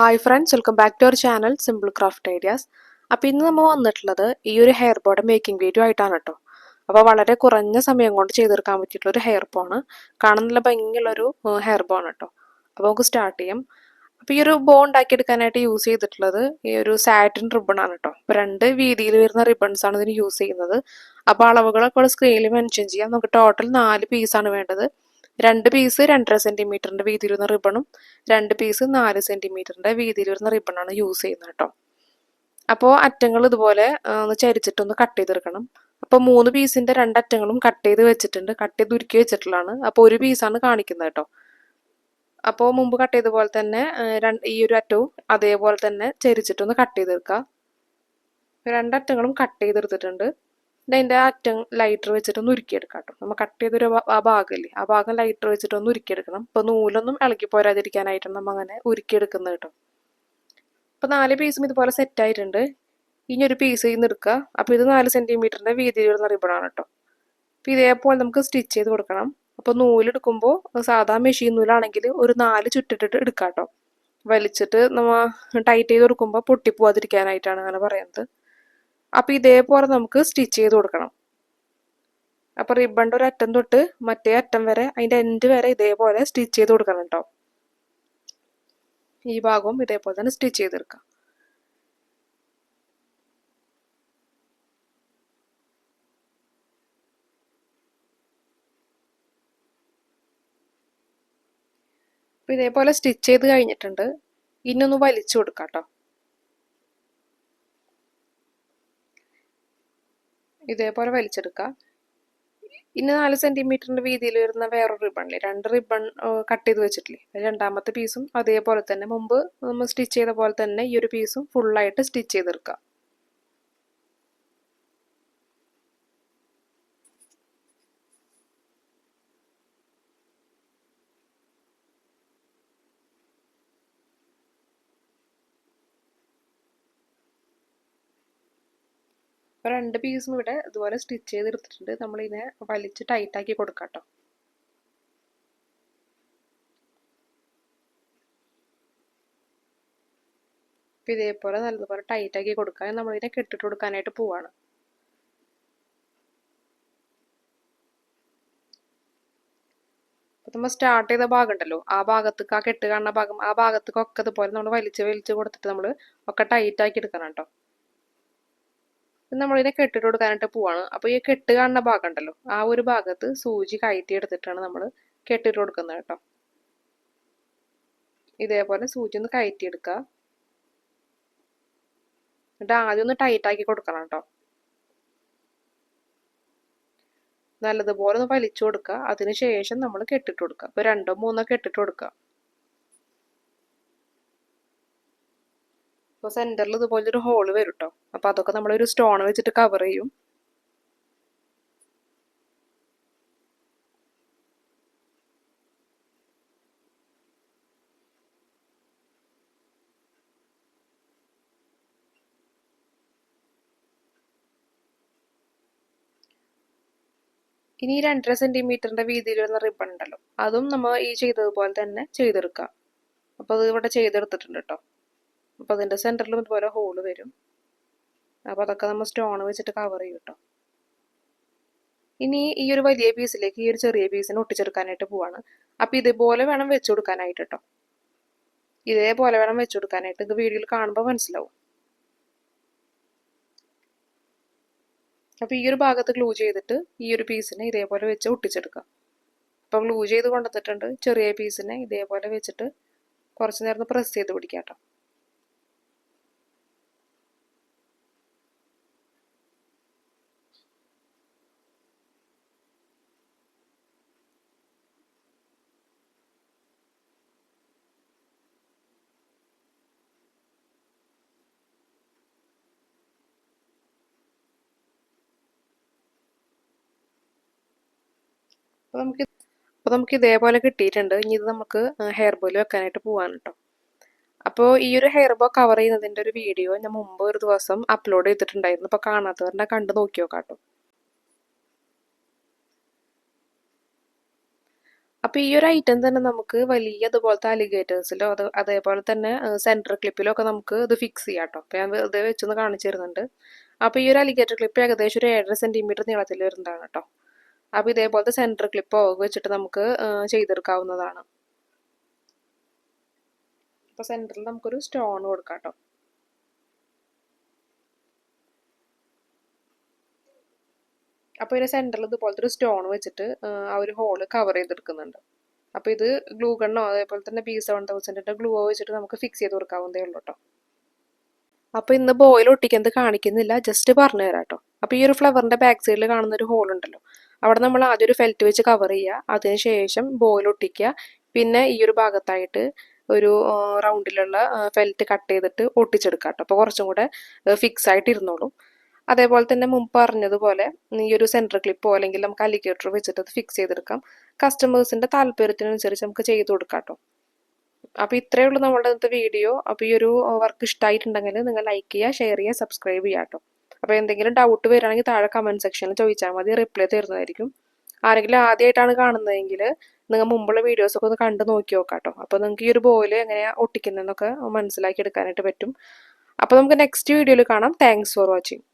Hi friends welcome back to our channel simple craft ideas അപ്പോൾ ഇന്ന് നമ്മൾ വന്നിട്ടുള്ളത് ഈ ഒരു ഹെയർ ബോയുടെ മേക്കിംഗ് വീഡിയോ ആയിട്ടാണ് കേട്ടോ അപ്പോൾ വളരെ കുറഞ്ഞ സമയം കൊണ്ട് ചെയ്തെടുക്കാൻ പറ്റിയിട്ടുള്ള ഒരു ഹെയർ ബോണ് കാണാൻ ഭംഗിയുള്ളൊരു ഹെയർ ബോൺ കേട്ടോ അപ്പോൾ നമുക്ക് സ്റ്റാർട്ട് ചെയ്യാം. അപ്പോൾ ഈ ഒരു ബോ ഉണ്ടാക്കിയെടുക്കാനായിട്ട് യൂസ് ചെയ്തിട്ടുള്ളത് ഈ ഒരു സാറ്റിൻ റിബൺ ആണ് കേട്ടോ അപ്പോൾ രണ്ട് വീതിയിൽ വരുന്ന റിബൺസ് ആണ് ഇതിന് യൂസ് ചെയ്യുന്നത്. അപ്പോൾ അളവുകളൊക്കെ സ്ക്രീനിൽ മെൻഷൻ ചെയ്യാം. നമുക്ക് ടോട്ടൽ നാല് പീസാണ് വേണ്ടത്. രണ്ട് പീസ് രണ്ടര സെന്റിമീറ്ററിന്റെ വീതിയിൽ വരുന്ന റിബണും രണ്ട് പീസ് നാല് സെന്റിമീറ്ററിന്റെ വീതിയിൽ വരുന്ന റിബണാണ് യൂസ് ചെയ്യുന്നത് കേട്ടോ. അപ്പോൾ അറ്റങ്ങൾ ഇതുപോലെ ഒന്ന് ചരിച്ചിട്ടൊന്ന് കട്ട് ചെയ്തെടുക്കണം. അപ്പോൾ മൂന്ന് പീസിന്റെ രണ്ടറ്റങ്ങളും കട്ട് ചെയ്ത് വെച്ചിട്ടുണ്ട്. കട്ട് ചെയ്ത് ഉരുക്കി വെച്ചിട്ടുള്ളതാണ്. അപ്പോൾ ഒരു പീസാണ് കാണിക്കുന്നത് കേട്ടോ. അപ്പോൾ മുമ്പ് കട്ട് ചെയ്ത പോലെ തന്നെ ഈ ഒരു അറ്റവും അതേപോലെ തന്നെ ചരിച്ചിട്ടൊന്ന് കട്ട് ചെയ്തെടുക്കുക രണ്ടറ്റങ്ങളും കട്ട് ചെയ്തെടുത്തിട്ടുണ്ട്. അതിന്റെ അറ്റം ലൈറ്റർ വെച്ചിട്ടൊന്ന് ഉരുക്കിയെടുക്കാം കേട്ടോ നമ്മൾ കട്ട് ചെയ്തൊരു ആ ഭാഗമില്ലേ ആ ഭാഗം ലൈറ്റർ വെച്ചിട്ടൊന്ന് ഉരുക്കിയെടുക്കണം. ഇപ്പോൾ നൂലൊന്നും ഇളക്കി പോരാതിരിക്കാനായിട്ടാണ് നമ്മൾ അങ്ങനെ ഉരുക്കിയെടുക്കുന്നത് കേട്ടോ അപ്പോൾ നാല് പീസും ഇതുപോലെ സെറ്റ് ആയിട്ടുണ്ട്. ഇനി ഒരു പീസ് ഇന്ന് എടുക്കുക അപ്പോൾ ഇത് നാല് സെന്റിമീറ്ററിന്റെ വീതിയിൽ വരുന്ന റിബണാണ് കേട്ടോ അപ്പോൾ ഇതേപോലെ നമുക്ക് സ്റ്റിച്ച് ചെയ്ത് കൊടുക്കണം. അപ്പോൾ നൂലെടുക്കുമ്പോൾ സാധാ മെഷീൻ നൂലാണെങ്കിൽ ഒരു നാല് ചുറ്റിട്ടിട്ട് എടുക്കാം കേട്ടോ വലിച്ചിട്ട് നമ്മൾ ടൈറ്റ് ചെയ്ത് കൊടുക്കുമ്പോൾ പൊട്ടിപ്പോവാതിരിക്കാനായിട്ടാണ് അങ്ങനെ പറയുന്നത്. അപ്പോൾ ഇതേപോലെ നമുക്ക് സ്റ്റിച്ച് ചെയ്ത് കൊടുക്കണം. അപ്പോൾ റിബണിന്റെ ഒരു അറ്റം തൊട്ട് മറ്റേ അറ്റം വരെ അതിന്റെ എൻഡ് വരെ ഇതേപോലെ സ്റ്റിച്ച് ചെയ്ത് കൊടുക്കണം കേട്ടോ ഈ ഭാഗവും ഇതേപോലെ തന്നെ സ്റ്റിച്ച് ചെയ്തെടുക്കാം ഇതേപോലെ സ്റ്റിച്ച് ചെയ്ത് കഴിഞ്ഞിട്ടുണ്ട്. ഇനി ഒന്ന് വലിച്ചു കൊടുക്കാം കേട്ടോ ഇതേപോലെ വലിച്ചെടുക്കുക ഇനി നാല് സെന്റിമീറ്ററിന്റെ വീതിയിൽ വരുന്ന വേറൊരു റിബണില്ലേ രണ്ട് റിബൺ കട്ട് ചെയ്ത് വെച്ചിട്ടില്ലേ? രണ്ടാമത്തെ പീസും അതേപോലെ തന്നെ മുമ്പ് നമ്മൾ സ്റ്റിച്ച് ചെയ്ത പോലെ തന്നെ ഈ ഒരു പീസും ഫുള്ളായിട്ട് സ്റ്റിച്ച് ചെയ്തെടുക്കുക അപ്പോൾ രണ്ട് പീസും ഇവിടെ ഇതുപോലെ സ്റ്റിച്ച് ചെയ്തെടുത്തിട്ടുണ്ട്. നമ്മളിതിനെ വലിച്ച് ടൈറ്റാക്കി കൊടുക്കാം കേട്ടോ അപ്പോൾ ഇതേപോലെ നല്ലതുപോലെ ടൈറ്റാക്കി കൊടുക്കുക നമ്മളിതിനെ കെട്ടിട്ട് കൊടുക്കാനായിട്ട് പോവാണ്. നമ്മൾ സ്റ്റാർട്ട് ചെയ്ത ഭാഗം ഉണ്ടല്ലോ ആ ഭാഗത്തേക്ക് ആ കെട്ട് കാണുന്ന ഭാഗം ആ ഭാഗത്തേക്കൊക്കെ ഇതുപോലെ നമ്മൾ വലിച്ച് വലിച്ച് കൊടുത്തിട്ട് നമ്മൾ ഒക്കെ ടൈറ്റാക്കി എടുക്കണം കേട്ടോ നമ്മളിതിനെ കെട്ടിട്ട് കൊടുക്കാനായിട്ട് പോവാണ്. അപ്പോൾ ഈ കെട്ട് കാണുന്ന ഭാഗം ഉണ്ടല്ലോ ആ ഒരു ഭാഗത്ത് സൂചി കയറ്റി എടുത്തിട്ടാണ് നമ്മൾ കെട്ടിട്ട് കൊടുക്കുന്നത് കേട്ടോ. ഇതേപോലെ സൂചി ഒന്ന് കയറ്റി എടുക്കുക. എന്നിട്ട് ആദ്യം ഒന്ന് ടൈറ്റ് ആക്കി കൊടുക്കണം കേട്ടോ. നല്ലതുപോലെ ഒന്ന് വലിച്ചു കൊടുക്കുക. അതിനുശേഷം നമ്മൾ കെട്ടിട്ട് കൊടുക്കുക. ഇപ്പൊ രണ്ടോ മൂന്നോ കെട്ടിട്ട് കൊടുക്കുക. അപ്പോൾ സെന്ററിൽ ഇതുപോലൊരു ഹോൾ വരും കേട്ടോ അപ്പോൾ അതൊക്കെ നമ്മളൊരു സ്റ്റോൺ വെച്ചിട്ട് കവർ ചെയ്യും. ഇനി ഈ രണ്ടര സെന്റിമീറ്ററിന്റെ വീതിയിൽ വരുന്ന റിബൺ ഉണ്ടല്ലോ. അതും നമ്മൾ ഈ ചെയ്തതുപോലെ തന്നെ ചെയ്തെടുക്കാം. അപ്പോൾ അത് ഇവിടെ ചെയ്തെടുത്തിട്ടുണ്ട് കേട്ടോ. അപ്പോൾ അതിന്റെ സെന്ററിലും ഇതുപോലെ ഹോൾ വരും. അപ്പോൾ അതൊക്കെ നമ്മൾ സ്റ്റോൺ വെച്ചിട്ട് കവർ ചെയ്യും കേട്ടോ ഇനി ഈ ഒരു വലിയ പീസിലേക്ക് ഈ ഒരു ചെറിയ പീസിനെ ഒട്ടിച്ചെടുക്കാനായിട്ട് പോവാണ്. അപ്പോൾ ഇതുപോലെ വേണം വെച്ചു കൊടുക്കാനായിട്ട് കേട്ടോ ഇതേപോലെ വേണം വെച്ചു കൊടുക്കാനായിട്ട്. ഇത് വീഡിയോയിൽ കാണുമ്പോൾ മനസ്സിലാവും. അപ്പോൾ ഈ ഒരു ഭാഗത്ത് ഗ്ലൂ ചെയ്തിട്ട് ഈ ഒരു പീസിനെ ഇതേപോലെ വെച്ച് ഒട്ടിച്ചെടുക്കാം. അപ്പോൾ ഗ്ലൂ ചെയ്ത് കൊണ്ടുവന്നിട്ടുണ്ട്. ചെറിയ പീസിനെ ഇതേപോലെ വെച്ചിട്ട് കുറച്ച് നേരം പ്രസ് ചെയ്ത് പിടിക്കാം കേട്ടോ അപ്പോൾ നമുക്ക് അപ്പോൾ നമുക്ക് ഇതേപോലെ കിട്ടിയിട്ടുണ്ട്. ഇനി ഇത് നമുക്ക് ഹെയർ ബോയിൽ വെക്കാനായിട്ട് പോവാണ് കേട്ടോ അപ്പോൾ ഈ ഒരു ഹെയർ ബോ കവർ ചെയ്യുന്നതിന്റെ ഒരു വീഡിയോ ഞാൻ മുമ്പ് ഒരു ദിവസം അപ്ലോഡ് ചെയ്തിട്ടുണ്ടായിരുന്നു. അപ്പോൾ കാണാത്തവരുടെ കണ്ട് നോക്കി നോക്കാട്ടോ അപ്പോൾ ഈ ഒരു ഐറ്റം തന്നെ നമുക്ക് വലിയ അതുപോലത്തെ അലിഗേറ്റേഴ്സിലോ അത് അതേപോലെ തന്നെ സെന്റർ ക്ലിപ്പിലോ ഒക്കെ നമുക്ക് ഇത് ഫിക്സ് ചെയ്യാം കേട്ടോ അപ്പോൾ ഞാൻ ഇത് വെച്ചൊന്ന് കാണിച്ചു തരുന്നുണ്ട്. അപ്പോൾ ഈ ഒരു അലിഗേറ്റർ ക്ലിപ്പ് ഏകദേശം ഒരു ഏഴര സെന്റിമീറ്റർ നീളത്തിൽ വരുന്നതാണ് കേട്ടോ അപ്പോൾ ഇതേപോലത്തെ സെന്റർ ക്ലിപ്പോ വെച്ചിട്ട് നമുക്ക് ചെയ്തെടുക്കാവുന്നതാണ്. അപ്പോൾ സെന്ററിൽ നമുക്കൊരു സ്റ്റോൺ കൊടുക്കാം കേട്ടോ അപ്പോൾ ഇതിന്റെ സെന്ററിൽ ഇതുപോലത്തെ ഒരു സ്റ്റോൺ വെച്ചിട്ട് ആ ഒരു ഹോൾ കവർ ചെയ്തെടുക്കുന്നുണ്ട്. അപ്പോൾ ഇത് ഗ്ലൂ ഗണ്ണോ അതേപോലെ തന്നെ ബി സെവൻ തൗസൻഡിന്റെ ഗ്ലൂ വെച്ചിട്ട് നമുക്ക് ഫിക്സ് ചെയ്ത് കൊടുക്കാവുന്നതേ ഉള്ളൂ കേട്ടോ അപ്പോൾ ഇന്ന് ബോയിൽ ഒട്ടിക്കുന്നത് കാണിക്കുന്നില്ല. ജസ്റ്റ് പറഞ്ഞു തരാം കേട്ടോ അപ്പോൾ ഈ ഒരു ഫ്ലവറിന്റെ ബാക്ക് സൈഡിൽ കാണുന്ന ഒരു ഹോൾ ഉണ്ടല്ലോ. അവിടെ നമ്മൾ ആദ്യം ഒരു ഫെൽറ്റ് വെച്ച് കവർ ചെയ്യുക. അതിനുശേഷം ബോയിൽ ഒട്ടിക്കുക. പിന്നെ ഈ ഒരു ഭാഗത്തായിട്ട് ഒരു റൗണ്ടിലുള്ള ഫെൽറ്റ് കട്ട് ചെയ്തിട്ട് ഒട്ടിച്ചെടുക്കുക കേട്ടോ. അപ്പോൾ കുറച്ചും കൂടെ ഫിക്സ് ആയിട്ട് ഇരുന്നോളും. അതേപോലെ തന്നെ മുമ്പ് പറഞ്ഞതുപോലെ ഈ ഒരു സെന്റർ ക്ലിപ്പോ അല്ലെങ്കിൽ നമുക്ക് അലിഗേറ്റർ വെച്ചിട്ട് അത് ഫിക്സ് ചെയ്തെടുക്കാം. കസ്റ്റമേഴ്സിന്റെ താല്പര്യത്തിനനുസരിച്ച് നമുക്ക് ചെയ്ത് കൊടുക്കാം കേട്ടോ. അപ്പോൾ ഇത്രയേ ഉള്ളൂ നമ്മുടെ ഇന്നത്തെ വീഡിയോ അപ്പോൾ ഈ ഒരു വർക്ക് ഇഷ്ടമായിട്ടുണ്ടെങ്കിൽ നിങ്ങൾ ലൈക്ക് ചെയ്യുക ഷെയർ ചെയ്യുക സബ്സ്ക്രൈബ് ചെയ്യുക കേട്ടോ. അപ്പോൾ എന്തെങ്കിലും ഡൗട്ട് വരികയാണെങ്കിൽ താഴെ കമന്റ് സെക്ഷനിൽ ചോദിച്ചാൽ മതി റിപ്ലൈ തരുന്നതായിരിക്കും. ആരെങ്കിലും ആദ്യമായിട്ടാണ് കാണുന്നതെങ്കിൽ നിങ്ങൾ മുമ്പുള്ള വീഡിയോസൊക്കെ ഒന്ന് കണ്ടു നോക്കി നോക്കാം കേട്ടോ അപ്പോൾ നിങ്ങൾക്ക് ഈ ഒരു ബോയിൽ എങ്ങനെയാണ് ഒട്ടിക്കുന്നതെന്നൊക്കെ മനസ്സിലാക്കി എടുക്കാനായിട്ട് പറ്റും. അപ്പോൾ നമുക്ക് നെക്സ്റ്റ് വീഡിയോയിൽ കാണാം. Thanks for watching